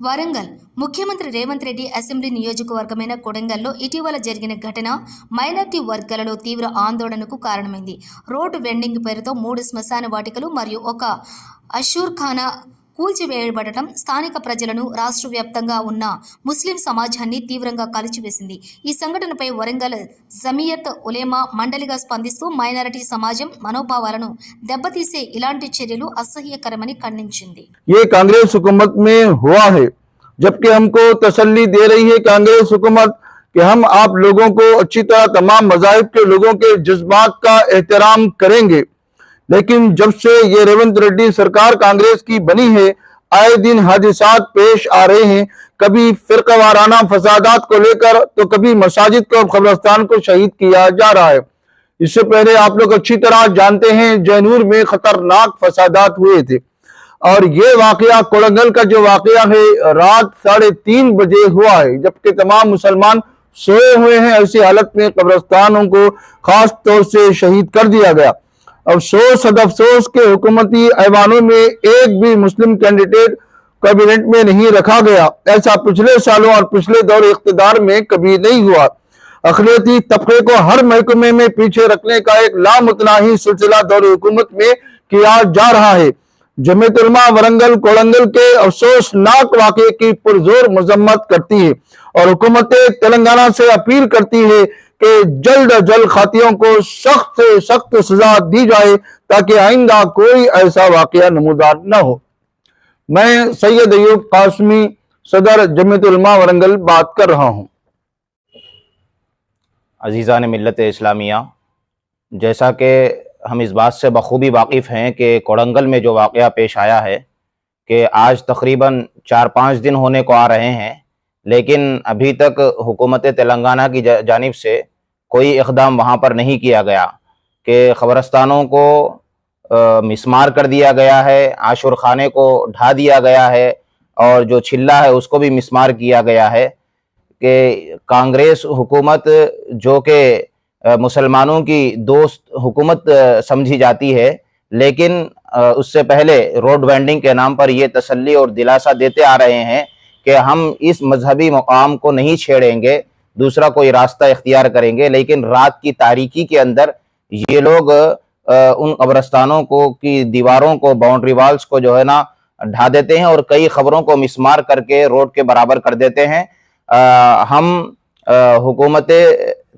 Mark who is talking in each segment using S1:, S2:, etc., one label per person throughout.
S1: వరంగల్ ముఖ్యమంత్రి రేవంత్ రెడ్డి అసెంబ్లీ నియోజకవర్గమైన కొడంగల్లో ఇటీవల జరిగిన ఘటన మైనార్టీ వర్గాలలో తీవ్ర ఆందోళనకు కారణమైంది. రోడ్డు వెండింగ్ పేరుతో మూడు శ్మశాన వాటికలు మరియు ఒక అషూర్ఖానా కూల్చివేయబడటం స్థానిక ప్రజలను రాష్ట్ర వ్యాప్తంగా ఉన్న ముస్లిం సమాజాన్ని తీవ్రంగా కలిచివేసింది ఈ సంఘటనపై వరంగల్ జమియత్ ఉలేమా మండలిగా స్పందిస్తూ మైనారిటీ సమాజం మనోభావాలను దెబ్బతీసే ఇలాంటి చర్యలు అసహ్యకరమని ఖండించింది
S2: కాంగ్రెస్ హుకుమత్ جبکہ ہم کو تسلی دے رہی ہے کانگریس حکومت کہ ہم آپ لوگوں کو اچھی طرح تمام مذاہب کے لوگوں کے جذبات کا احترام کریں گے لیکن جب سے یہ ریونت ریڈی سرکار کانگریس کی بنی ہے، آئے دن حادثات پیش آ رہے ہیں۔ کبھی فرقہ وارانہ فسادات کو لے کر تو کبھی مساجد کو قبرستان کو شہید کیا جا رہا ہے۔ اس سے پہلے آپ لوگ اچھی طرح جانتے ہیں، جینور میں خطرناک فسادات ہوئے تھے۔ اور یہ واقعہ کوڑنگل کا جو واقعہ ہے، رات ساڑھے تین بجے ہوا ہے۔ جبکہ تمام مسلمان سوئے ہوئے ہیں، ایسی حالت میں قبرستانوں کو خاص طور سے شہید کر دیا گیا۔ افسوس، حد افسوس کے حکومتی ایوانوں میں ایک بھی مسلم کینڈیٹیٹ کابینٹ میں نہیں رکھا گیا۔ ایسا پچھلے سالوں اور پچھلے دور اقتدار میں کبھی نہیں ہوا۔ اخلیتی طبقے کو ہر محکمے میں پیچھے رکھنے کا ایک لامتناہی سلسلہ دور حکومت میں کیا جا رہا ہے۔ جمعیت علماء ورنگل کوڑنگل کے افسوسناک واقعے کی پرزور مذمت کرتی ہے اور حکومت تلنگانہ سے اپیل کرتی ہے کہ جلد جلد خاتیوں کو سخت سے سخت سزا دی جائے تاکہ آئندہ کوئی ایسا واقعہ نمودار نہ ہو۔ میں سید ایوب قاسمی صدر جمعیت علماء ورنگل بات کر رہا ہوں۔
S3: عزیزان ملت اسلامیہ، جیسا کہ ہم اس بات سے بخوبی واقف ہیں کہ کوڑنگل میں جو واقعہ پیش آیا ہے کہ آج تقریباً چار پانچ دن ہونے کو آ رہے ہیں لیکن ابھی تک حکومت تلنگانہ کی جانب سے کوئی اقدام وہاں پر نہیں کیا گیا کہ خبرستانوں کو مسمار کر دیا گیا ہے عاشور خانے کو ڈھا دیا گیا ہے اور جو چھلا ہے اس کو بھی مسمار کیا گیا ہے کہ کانگریس حکومت جو کہ مسلمانوں کی دوست حکومت سمجھی جاتی ہے، لیکن اس سے پہلے روڈ وینڈنگ کے نام پر یہ تسلی اور دلاسہ دیتے آ رہے ہیں کہ ہم اس مذہبی مقام کو نہیں چھیڑیں گے، دوسرا کوئی راستہ اختیار کریں گے، لیکن رات کی تاریکی کے اندر یہ لوگ ان قبرستانوں کو، کی دیواروں کو باؤنڈری والز کو جو ہے نا، ڈھا دیتے ہیں اور کئی خبروں کو مسمار کر کے روڈ کے برابر کر دیتے ہیں۔ ہم حکومت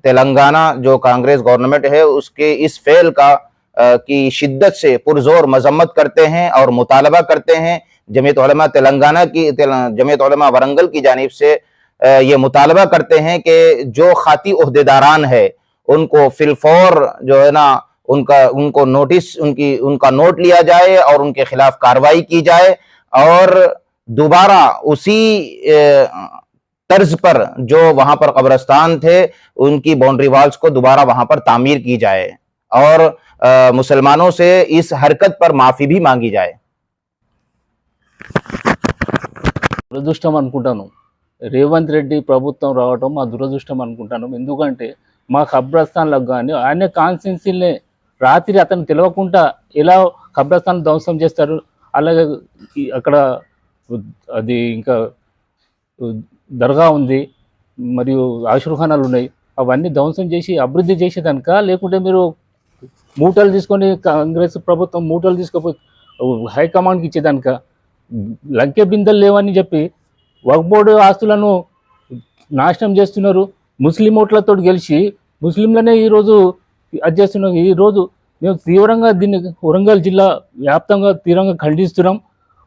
S3: تلنگانہ، جو کانگریس گورنمنٹ ہے، اس کے اس فعل کا کی شدت سے پرزور مذمت کرتے ہیں اور مطالبہ کرتے ہیں۔ جمعیت علماء تلنگانہ کی جمعیت علماء ورنگل کی جانب سے یہ مطالبہ کرتے ہیں کہ جو خاتی عہدیداران ہے، ان کو فلفور جو ہے نا، ان کا ان کو نوٹس، ان کی ان کا نوٹ لیا جائے اور ان کے خلاف کاروائی کی جائے اور دوبارہ اسی طرز پر جو وہاں پر قبرستان تھے، ان کی باؤنڈری والز کو دوبارہ وہاں پر تعمیر کی جائے اور مسلمانوں سے اس حرکت پر معافی بھی مانگی جائے۔
S4: దురదృష్టం అనుకుంటాను. రేవంత్ రెడ్డి ప్రభుత్వం రావటం మా దురదృష్టం అనుకుంటాను. ఎందుకంటే మా ఖబ్రస్థాన్లకు కానీ ఆయన కాన్స్టిట్యున్సీలే రాత్రి అతను తెలియకుండా ఎలా ఖబ్రస్థాన్ ధ్వంసం చేస్తారు అలాగే అక్కడ అది ఇంకా దర్గా ఉంది మరియు ఆశ్రఖానాలు ఉన్నాయి అవన్నీ ధ్వంసం చేసి అభివృద్ధి చేసేదానిక లేకుంటే మీరు మూటలు తీసుకొని కాంగ్రెస్ ప్రభుత్వం మూటలు తీసుకుపోయి హైకమాండ్కి ఇచ్చేదానిక లంకె బిందెలు లేవని చెప్పి వక్బోర్డు ఆస్తులను నాశనం చేస్తున్నారు. ముస్లిం ఓట్లతో గెలిచి ముస్లింలనే ఈరోజు అది చేస్తున్నారు ఈరోజు మేము తీవ్రంగా దీన్ని వరంగల్ జిల్లా వ్యాప్తంగా తీవ్రంగా ఖండిస్తున్నాం.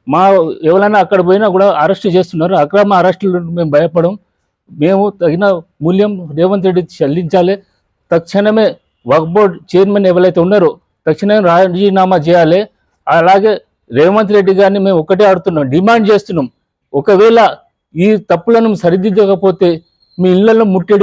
S4: మా ఎవరైనా అక్కడ పోయినా కూడా అరెస్ట్ చేస్తున్నారు. అక్రమ అరెస్టులు మేము భయపడం మేము తగిన మూల్యం రేవంత్ రెడ్డి చెల్లించాలి. తక్షణమే వక్ బోర్డ్ చైర్మన్ ఎవరైతే ఉన్నారో తక్షణమే రాజీనామా చేయాలి. అలాగే రేవంత్ రెడ్డి గారిని మేము ఒకటే ఆడుతున్నాం డిమాండ్ చేస్తున్నాం. ఒకవేళ ఈ తప్పులను సరిదిద్దకపోతే మీ ఇళ్ళలో ముట్టడి